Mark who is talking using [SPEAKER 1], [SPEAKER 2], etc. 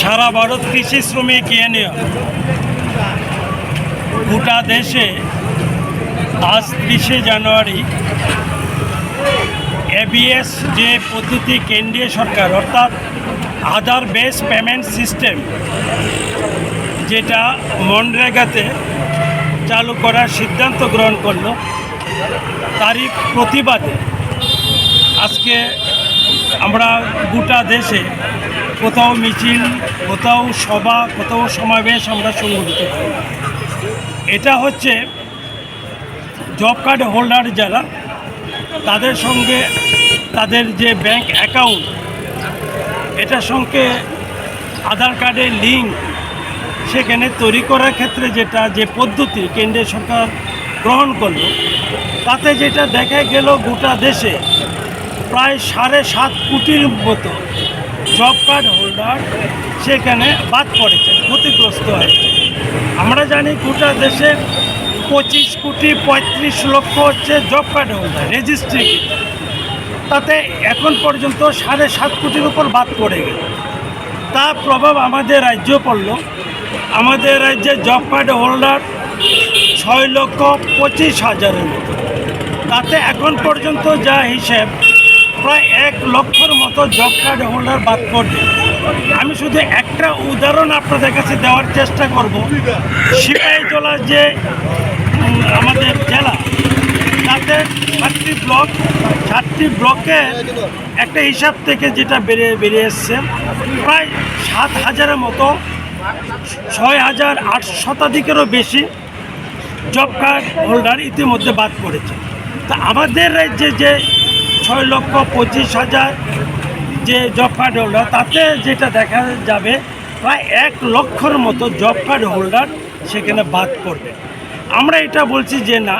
[SPEAKER 1] সারা ভারত কৃষি শ্রমিক ইউনিয়ন। গোটা দেশে আজ ত্রিশে জানুয়ারি এবিএস যে পদ্ধতি কেন্দ্রীয় সরকার, অর্থাৎ আধার বেস পেমেন্ট সিস্টেম যেটা মনরেগাতে চালু করার সিদ্ধান্ত গ্রহণ করল, তারই প্রতিবাদে আজকে আমরা গোটা দেশে কোথাও মিছিল, কোথাও সভা, কোথাও সমাবেশ আমরা সংগঠিত এটা হচ্ছে জব কার্ড হোল্ডার যারা, তাদের সঙ্গে তাদের যে ব্যাংক অ্যাকাউন্ট এটার সঙ্গে আধার কার্ডের লিঙ্ক সেখানে তৈরি করার ক্ষেত্রে যেটা, যে পদ্ধতি কেন্দ্রীয় সরকার গ্রহণ করল, তাতে যেটা দেখা গেল গোটা দেশে প্রায় সাড়ে সাত কোটির মতো জব কার্ড হোল্ডার সেখানে বাদ পড়েছে, ক্ষতিগ্রস্ত হয়েছে আমরা জানি গোটা দেশে পঁচিশ কোটি পঁয়ত্রিশ লক্ষ হচ্ছে জব কার্ড হোল্ডার রেজিস্ট্রি তাতে এখন পর্যন্ত সাড়ে সাত কোটির উপর বাদ পড়ে গেল। তার প্রভাব আমাদের রাজ্য পড়ল। আমাদের রাজ্যে জব কার্ড হোল্ডার ছয় লক্ষ পঁচিশ হাজারের মতো। তাতে এখন পর্যন্ত যা হিসেব, প্রায় এক লক্ষর মতো জব কার্ড হোল্ডার বাদ পড়বে। আমি শুধু একটা উদাহরণ আপনাদের কাছে দেওয়ার চেষ্টা করব। সিপাহীজলা যে আমাদের জেলা, তাতে সাতটি ব্লক সাতটি ব্লকে একটা হিসাব থেকে যেটা বেরিয়ে বেরিয়ে এসছে, প্রায় সাত হাজারের মতো, ছয় হাজার আট শতাধিকেরও বেশি জব কার্ড হোল্ডার ইতিমধ্যে বাদ পড়েছে। তা আমাদের রাজ্যে যে ছয় লক্ষ পঁচিশ হাজার যে জব কার্ড হোল্ডার তাতে যেটা দেখা যাবে, প্রায় এক লক্ষর মতো জব কার্ড হোল্ডার সেখানে বাদ পড়বে। আমরা এটা বলছি যে না